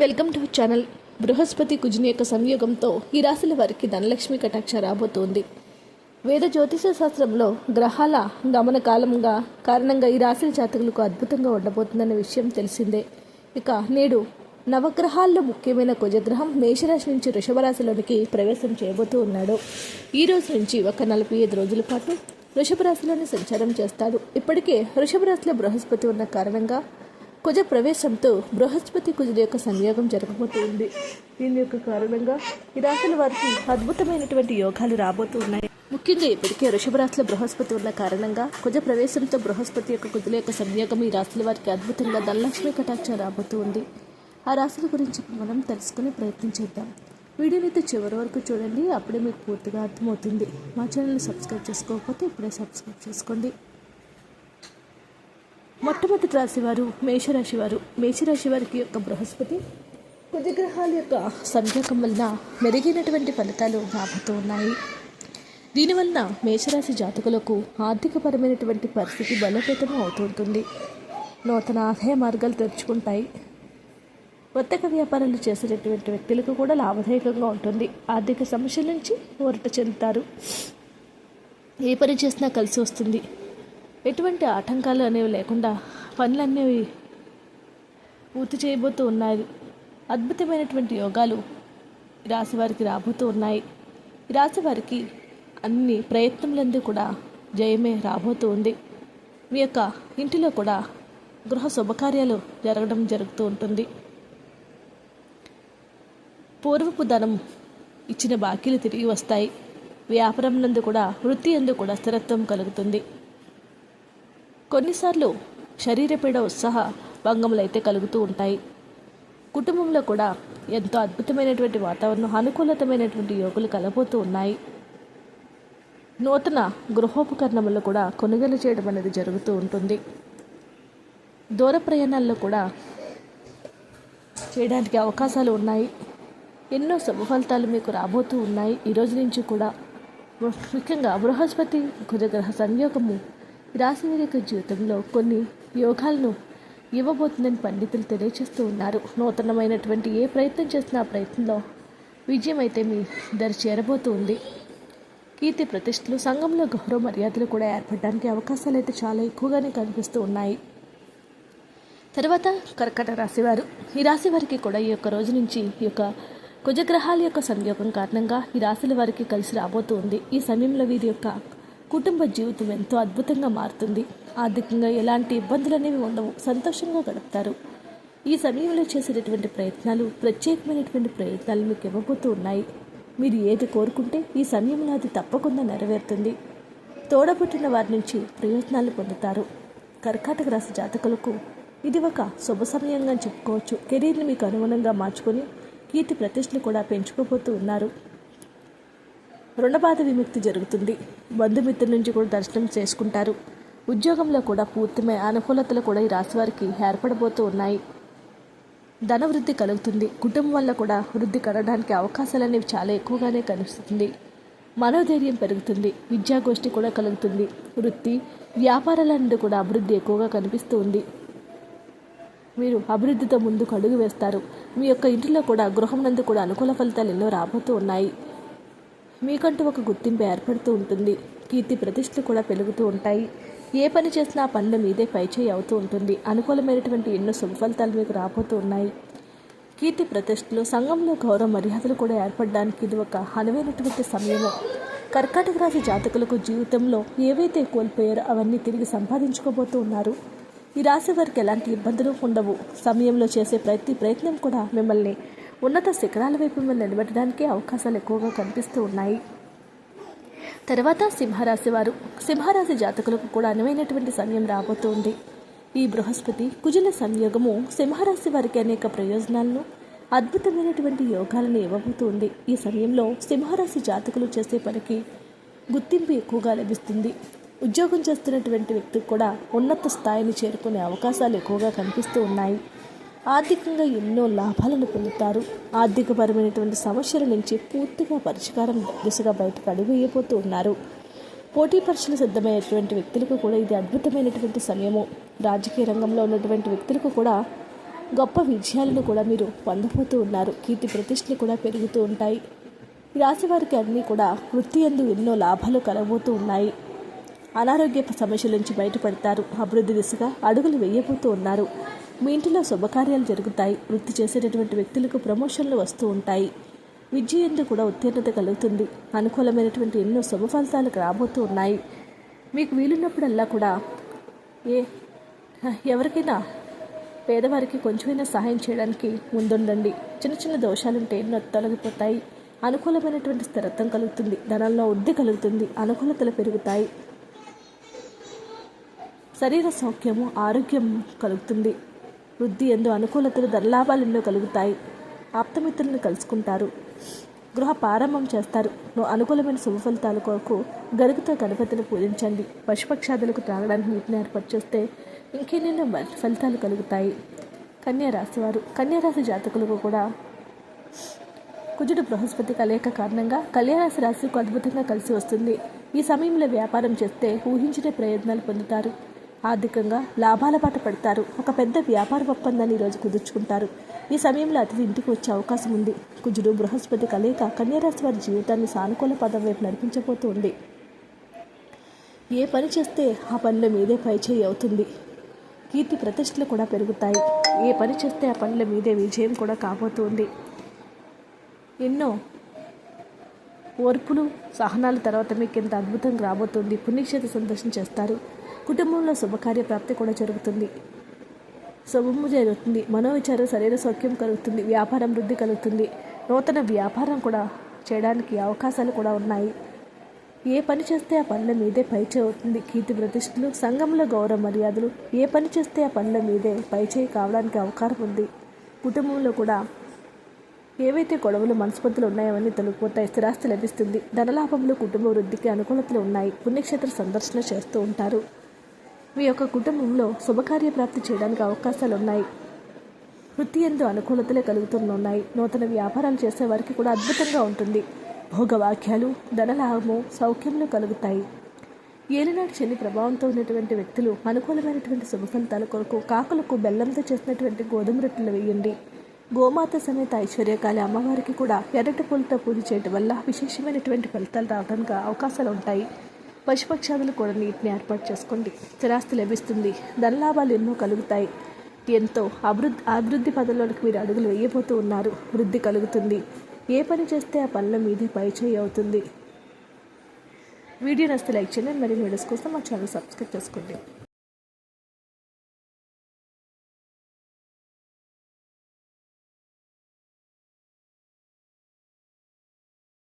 Welcome to channel. Brihaspati కుజుని యొక్క సంయోగంతో ఈ రాశుల వారికి ధనలక్ష్మి కటాక్ష రాబోతోంది. వేద జ్యోతిష శాస్త్రంలో గ్రహాల గమన కాలంగా కారణంగా ఈ రాశుల జాతకులకు అద్భుతంగా ఉండబోతుందన్న విషయం తెలిసిందే. ఇక నేడు నవగ్రహాల్లో ముఖ్యమైన కుజగ్రహం మేషరాశి నుంచి వృషభరాశిలోనికి ప్రవేశం చేయబోతూ ఉన్నాడు. ఈ రోజు నుంచి ఒక నలభై ఐదు రోజుల పాటు వృషభ రాశిలోనే సంచారం చేస్తాడు. ఇప్పటికే వృషభ రాశిలో బృహస్పతి ఉన్న కారణంగా కుజ ప్రవేశంతో బృహస్పతి కుజుల యొక్క సంయోగం జరగబోతూ ఉంది. దీని యొక్క కారణంగా ఈ రాశుల వారికి అద్భుతమైనటువంటి యోగాలు రాబోతూ ఉన్నాయి. ముఖ్యంగా ఇప్పటికే వృషభ రాశిలో బృహస్పతి ఉన్న కారణంగా కుజ ప్రవేశంతో బృహస్పతి యొక్క కుజుల యొక్క సంయోగం ఈ రాశుల వారికి అద్భుతంగా ధనలక్ష్మి కటాక్ష రాబోతూ ఉంది. ఆ రాశుల గురించి మనం తెలుసుకునే ప్రయత్నం చేద్దాం. వీడియోని అయితే చివరి వరకు చూడండి. అప్పుడే మీకు పూర్తిగా అర్థమవుతుంది. మా ఛానల్ని సబ్స్క్రైబ్ చేసుకోకపోతే ఇప్పుడే సబ్స్క్రైబ్ చేసుకోండి. మొట్టమొదటి రాశివారు మేషరాశి వారు. మేషరాశి వారికి యొక్క బృహస్పతి కుజగ్రహాల యొక్క సంయోగం వలన మెరుగైనటువంటి ఫలితాలు రాబోతూ ఉన్నాయి. దీనివలన మేషరాశి జాతకులకు ఆర్థికపరమైనటువంటి పరిస్థితి బలోపేతం అవుతుంటుంది నూతన ఆదాయ మార్గాలు తెరుచుకుంటాయి. వర్తక వ్యాపారాలు చేసేటటువంటి వ్యక్తులకు కూడా లాభదాయకంగా ఉంటుంది. ఆర్థిక సమస్యల నుంచి ఊరట చెందుతారు. ఏ పని చేసినా కలిసి వస్తుంది. ఎటువంటి ఆటంకాలు అనేవి లేకుండా పనులనేవి పూర్తి చేయబోతూ ఉన్నాయి. అద్భుతమైనటువంటి యోగాలు రాశి వారికి రాబోతూ ఉన్నాయి. రాశి వారికి అన్ని ప్రయత్నములందు కూడా జయమే రాబోతూ ఉంది. మీ యొక్క ఇంటిలో కూడా గృహ శుభకార్యాలు జరగడం జరుగుతూ ఉంటుంది. పూర్వపు ధనం ఇచ్చిన బాకీలు తిరిగి వస్తాయి. వ్యాపారం నందు కూడా వృత్తి ఎందు కూడా స్థిరత్వం కలుగుతుంది. కొన్నిసార్లు శరీరపీడ ఉత్సాహ భంగములు అయితే కలుగుతూ ఉంటాయి. కుటుంబంలో కూడా ఎంతో అద్భుతమైనటువంటి వాతావరణం అనుకూలతమైనటువంటి యోగులు కలబోతూ ఉన్నాయి. నూతన గృహోపకరణములు కూడా కొనుగోలు చేయడం అనేది జరుగుతూ ఉంటుంది. దూర ప్రయాణాల్లో కూడా చేయడానికి అవకాశాలు ఉన్నాయి. ఎన్నో శుభ ఫలితాలు మీకు రాబోతూ ఉన్నాయి. ఈ రోజు నుంచి కూడా ముఖ్యంగా బృహస్పతి కుజగ్రహ సంయోగము రాశి వారి యొక్క జీవితంలో కొన్ని యోగాలను ఇవ్వబోతుందని పండితులు తెలియజేస్తూ ఉన్నారు. నూతనమైనటువంటి ఏ ప్రయత్నం చేసినా ఆ ప్రయత్నంలో విజయం అయితే మీ దరి చేరబోతూ ఉంది కీర్తి ప్రతిష్టలు సంఘంలో గౌరవ మర్యాదలు కూడా ఏర్పడడానికి అవకాశాలు అయితే చాలా ఎక్కువగానే కనిపిస్తూ ఉన్నాయి. తర్వాత కర్కట రాశివారు. ఈ రాశి వారికి కూడా ఈ యొక్క రోజు నుంచి ఈ యొక్క కుజగ్రహాల యొక్క సంయోగం కారణంగా ఈ రాశుల వారికి కలిసి రాబోతుంది. ఈ సమయంలో వీరి యొక్క కుటుంబ జీవితం ఎంతో అద్భుతంగా మారుతుంది. ఆర్థికంగా ఎలాంటి ఇబ్బందులు అనేవి ఉండవు. సంతోషంగా గడుపుతారు. ఈ సమయంలో చేసేటటువంటి ప్రయత్నాలు ప్రత్యేకమైనటువంటి ప్రయత్నాలు మీకు ఇవ్వబోతూ ఉన్నాయి. మీరు ఏది కోరుకుంటే ఈ సమయంలో అది తప్పకుండా నెరవేరుతుంది. తోడబుట్టిన వారి నుంచి ప్రయోజనాలు పొందుతారు. కర్కాటక రాశి జాతకులకు ఇది ఒక శుభ సమయంగా చెప్పుకోవచ్చు. కెరీర్ని మీకు అనుగుణంగా మార్చుకొని కీర్తి ప్రతిష్టలు కూడా పెంచుకోబోతూ ఉన్నారు. రుణబాధ విముక్తి జరుగుతుంది. బంధుమిత్రుల నుంచి కూడా దర్శనం చేసుకుంటారు. ఉద్యోగంలో కూడా పూర్తిమై అనుకూలతలు కూడా ఈ రాశి వారికి ఏర్పడబోతూ ఉన్నాయి. ధన వృద్ధి కలుగుతుంది. కుటుంబం వల్ల కూడా వృద్ధి కలగడానికి అవకాశాలు అనేవి చాలా ఎక్కువగానే కనిపిస్తుంది. మనోధైర్యం పెరుగుతుంది. విద్యాగోష్ఠి కూడా కలుగుతుంది. వృత్తి వ్యాపారాల నుండి కూడా అభివృద్ధి ఎక్కువగా కనిపిస్తూ ఉంది. మీరు అభివృద్ధితో ముందుకు అడుగు వేస్తారు. మీ యొక్క ఇంటిలో కూడా గృహం నందు కూడా అనుకూల ఫలితాలు ఎన్నో రాబోతూ ఉన్నాయి. మీకంటూ ఒక గుర్తింపు ఏర్పడుతూ ఉంటుంది. కీర్తి ప్రతిష్టలు కూడా పెరుగుతూ ఉంటాయి. ఏ పని చేసినా ఆ పనుల మీదే పైచేయి అవుతూ ఉంటుంది. అనుకూలమైనటువంటి ఎన్నో శుభఫలితాలు మీకు రాబోతూ ఉన్నాయి. కీర్తి ప్రతిష్టలు సంఘంలో గౌరవ మర్యాదలు కూడా ఏర్పడడానికి ఇది ఒక హనువైనటువంటి సమయము. కర్కాటక రాశి జాతకులకు జీవితంలో ఏవైతే కోల్పోయారో అవన్నీ తిరిగి సంపాదించుకోబోతూ ఉన్నారు. ఈ రాశి వారికి ఎలాంటి ఇబ్బందులు ఉండవు. సమయంలో చేసే ప్రతి ప్రయత్నం కూడా మిమ్మల్ని ఉన్నత శిఖరాల వైపు మిమ్మల్ని నిలబెట్టడానికి అవకాశాలు ఎక్కువగా కనిపిస్తూ ఉన్నాయి. తర్వాత సింహరాశి వారు సింహరాశి జాతకులకు కూడా అనువైనటువంటి సమయం రాబోతుంది. ఈ బృహస్పతి కుజుల సంయోగము సింహరాశి వారికి అనేక ప్రయోజనాలను అద్భుతమైనటువంటి యోగాలను ఇవ్వబోతుంది. ఈ సమయంలో సింహరాశి జాతకులు చేసే పనికి గుర్తింపు ఎక్కువగా లభిస్తుంది. ఉద్యోగం చేస్తున్నటువంటి వ్యక్తికి కూడా ఉన్నత స్థాయిని చేరుకునే అవకాశాలు ఎక్కువగా కనిపిస్తూ ఉన్నాయి. ఆర్థికంగా ఎన్నో లాభాలను పొందుతారు. ఆర్థికపరమైనటువంటి సమస్యల నుంచి పూర్తిగా పరిష్కారం దిశగా బయటకు అడుగు వేయబోతూ ఉన్నారు. పోటీ పరీక్షలు సిద్ధమయ్యేటువంటి వ్యక్తులకు కూడా ఇది అద్భుతమైనటువంటి సమయము. రాజకీయ రంగంలో ఉన్నటువంటి వ్యక్తులకు కూడా గొప్ప విజయాలను కూడా మీరు పొందబోతూ ఉన్నారు. కీర్తి ప్రతిష్టలు కూడా పెరుగుతూ ఉంటాయి. ఈ రాశి వారికి అన్నీ కూడా వృత్తి ఎందు ఎన్నో లాభాలు కలగబోతూ ఉన్నాయి. అనారోగ్య సమస్యల నుంచి బయటపడతారు. అభివృద్ధి దిశగా అడుగులు వేయబోతూ ఉన్నారు. మీ ఇంటిలో శుభకార్యాలు జరుగుతాయి వృత్తి చేసేటటువంటి వ్యక్తులకు ప్రమోషన్లు వస్తూ ఉంటాయి. విద్య ఎందు కూడా ఉత్తీర్ణత కలుగుతుంది. అనుకూలమైనటువంటి ఎన్నో శుభ ఫలితాలు రాబోతూ ఉన్నాయి. మీకు వీలున్నప్పుడల్లా కూడా ఏ ఎవరికైనా పేదవారికి కొంచెమైనా సహాయం చేయడానికి ముందుండండి. చిన్న చిన్న దోషాలుంటే ఎన్నో తొలగిపోతాయి. అనుకూలమైనటువంటి స్థిరత్వం కలుగుతుంది. ధనంలో వృద్ధి కలుగుతుంది. అనుకూలతలు పెరుగుతాయి. శరీర సౌఖ్యము ఆరోగ్యం కలుగుతుంది. వృద్ధి ఎందు అనుకూలతలు ధనలాభాలు ఎన్నో కలుగుతాయి. ఆప్తమిత్రులను కలుసుకుంటారు. గృహ ప్రారంభం చేస్తారు. నువ్వు అనుకూలమైన శుభ ఫలితాల కొరకు గరుగుతో గణపతిని పూజించండి. పశుపక్షాదులకు త్రాగడానికి నీటిని ఏర్పాటు చేస్తే ఇంకెన్నెన్నో ఫలితాలు కలుగుతాయి. కన్యా రాశివారు. కన్యా రాశి జాతకులకు కూడా కుజుడు బృహస్పతి కలయిక కారణంగా కళ్యాణరాశి రాశికు అద్భుతంగా కలిసి వస్తుంది. ఈ సమయంలో వ్యాపారం చేస్తే ఊహించిన ప్రయోజనాలు పొందుతారు. ఆర్థికంగా లాభాల బాట పడతారు. ఒక పెద్ద వ్యాపార ఒప్పందాన్ని ఈరోజు కుదుర్చుకుంటారు. ఈ సమయంలో అతిథి ఇంటికి వచ్చే అవకాశం ఉంది. కుజుడు బృహస్పతి కలయిక కన్యారాశి వారి జీవితాన్ని సానుకూల పదం వైపు నడిపించబోతూ ఉంది ఏ పని చేస్తే ఆ పనిలో మీదే పైచేయి అవుతుంది. కీర్తి ప్రతిష్టలు కూడా పెరుగుతాయి. ఏ పని చేస్తే ఆ పనిలో మీదే విజయం కూడా కాబోతుంది. ఎన్నో ఓర్పులు సహనాల తర్వాత మీకు ఎంత అద్భుతంగా రాబోతుంది. పుణ్యక్షేత్ర సందర్శన చేస్తారు. కుటుంబంలో శుభకార్య ప్రాప్తి కూడా జరుగుతుంది. శుభము జరుగుతుంది. మనోవిచారం శరీర సౌఖ్యం కలుగుతుంది. వ్యాపారం వృద్ధి కలుగుతుంది. నూతన వ్యాపారం కూడా చేయడానికి అవకాశాలు కూడా ఉన్నాయి. ఏ పని చేస్తే ఆ పనుల మీదే పైచే అవుతుంది. కీర్తి ప్రతిష్టలు సంఘంలో గౌరవ మర్యాదలు. ఏ పని చేస్తే ఆ పనుల మీదే పైచేయి కావడానికి అవకాశం ఉంది. కుటుంబంలో కూడా ఏవైతే గొడవలు మనస్పర్ధలు ఉన్నాయో అవన్నీ తొలగిపోతాయి. స్థిరాస్తి లభిస్తుంది. ధనలాభంలో కుటుంబ వృద్ధికి అనుకూలతలు ఉన్నాయి. పుణ్యక్షేత్ర సందర్శన చేస్తూ ఉంటారు. మీ యొక్క కుటుంబంలో శుభకార్య ప్రాప్తి చేయడానికి అవకాశాలు ఉన్నాయి వృత్తి ఎందు అనుకూలతలే కలుగుతున్నాయి నూతన వ్యాపారాలు చేసే వారికి కూడా అద్భుతంగా ఉంటుంది. భోగవాక్యాలు ధనలాభము సౌఖ్యములు కలుగుతాయి. ఏలినాటి శని ప్రభావంతో ఉన్నటువంటి వ్యక్తులు అనుకూలమైనటువంటి శుభ ఫలితాల కొరకు కాకులకు బెల్లంతో చేసినటువంటి గోధుమ రొట్టెలు వేయండి. గోమాత సమేత ఐశ్వర్యకాలి అమ్మవారికి కూడా ఎర్రటి పూలతో పూజ చేయడం వల్ల విశేషమైనటువంటి ఫలితాలు రావడానికి అవకాశాలు ఉంటాయి పశుపక్షాదులు కూడా నీటిని ఏర్పాటు చేసుకోండి. స్థిరాస్తి లభిస్తుంది. ధనలాభాలు ఎన్నో కలుగుతాయి. ఎంతో అభివృద్ధి అభివృద్ధి పదంలోకి మీరు అడుగులు వేయబోతూ ఉన్నారు. వృద్ధి కలుగుతుంది. ఏ పని చేస్తే ఆ పనుల మీదే పైచేయి అవుతుంది. వీడియో నస్తే లైక్ చేయండి. మరి వీడియోస్ కోసం మా ఛానల్ సబ్స్క్రైబ్ చేసుకోండి.